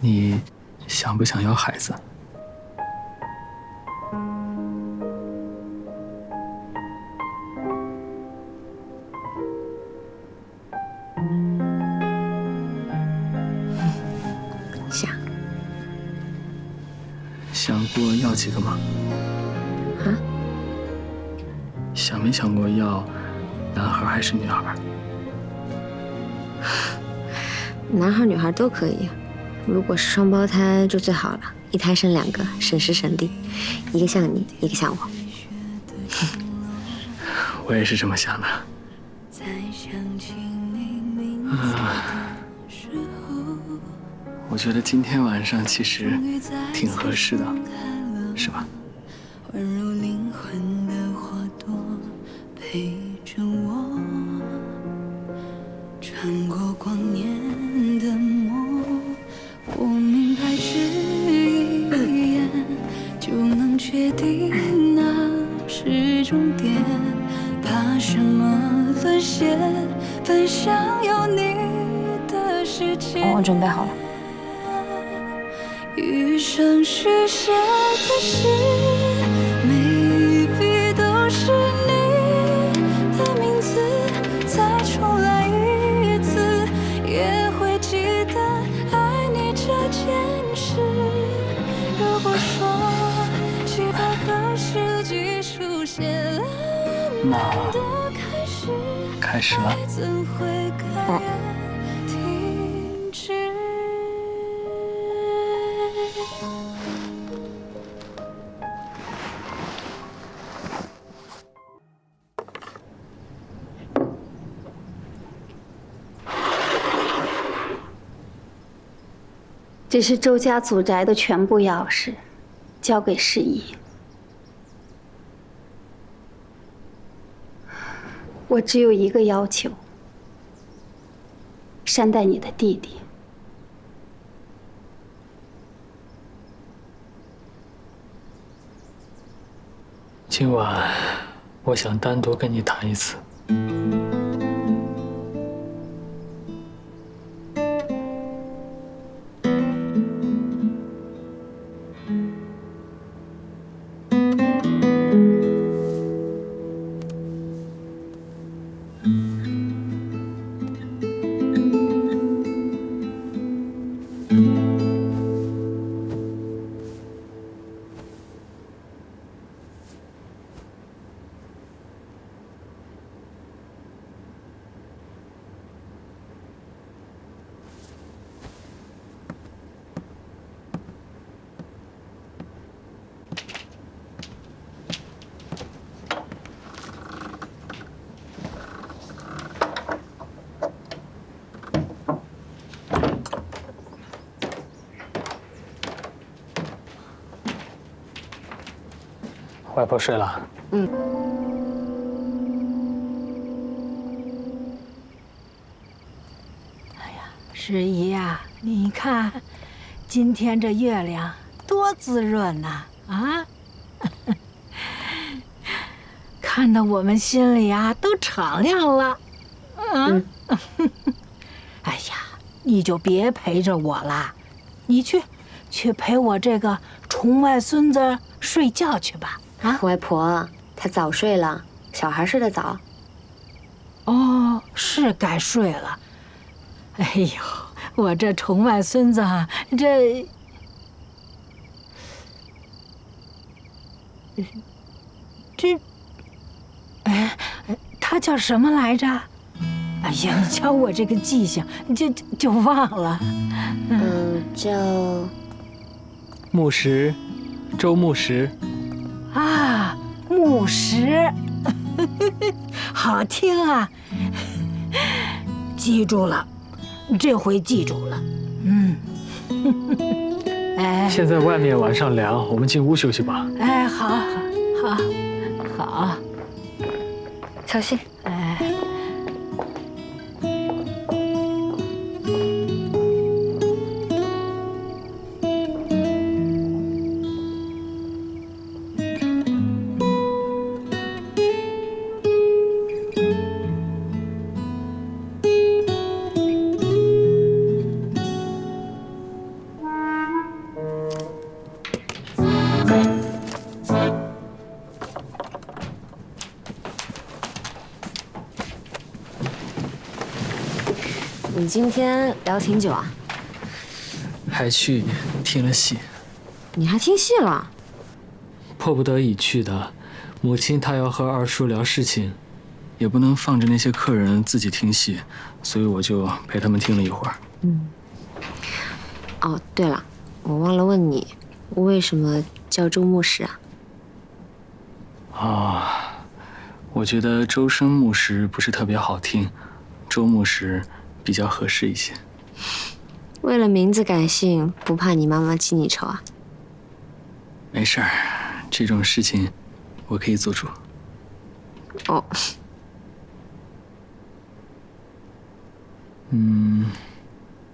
你想不想要孩子？想想过要几个吗？啊？想没想过要男孩还是女孩？男孩女孩都可以，如果是双胞胎就最好了，一胎生两个，省时省力，一个像你，一个像我。我也是这么想的。啊，我觉得今天晚上其实挺合适的，是吧？宛如灵魂的花朵陪着我，穿过光年终点。怕什么沦陷？奔向有你的世界。我准备好了。余生许下的誓，每一笔都是你的名字。再重来一次，也会记得爱你这件的开始，开始了。这是周家祖宅的全部钥匙，交给世仪。我只有一个要求：善待你的弟弟。今晚，我想单独跟你谈一次。外婆睡了。嗯。哎呀十姨呀，你看，今天这月亮多滋润呐！啊，看得我们心里呀都敞亮了。嗯，哎呀，你就别陪着我了，你去，去陪我这个重外孙子睡觉去吧。啊，外婆，他早睡了，小孩睡得早。哦，是该睡了。哎呦，我这宠外孙子，这这，哎，他叫什么来着？哎呀，你瞧我这个记性，就就忘了。嗯，叫木石，周木石。啊，木石，好听啊！记住了。这回记住了，嗯。哎，现在外面晚上凉，我们进屋休息吧。哎，好，好，好，好，小心。哎。你今天聊挺久啊？还去听了戏，你还听戏了？迫不得已去的。母亲她要和二叔聊事情，也不能放着那些客人自己听戏，所以我就陪他们听了一会儿。嗯。哦，对了，我忘了问你，为什么叫周牧师啊？啊，我觉得周生牧师不是特别好听，周牧师比较合适一些。为了名字改姓，不怕你妈妈记你仇啊？没事儿，这种事情我可以做主。哦。嗯。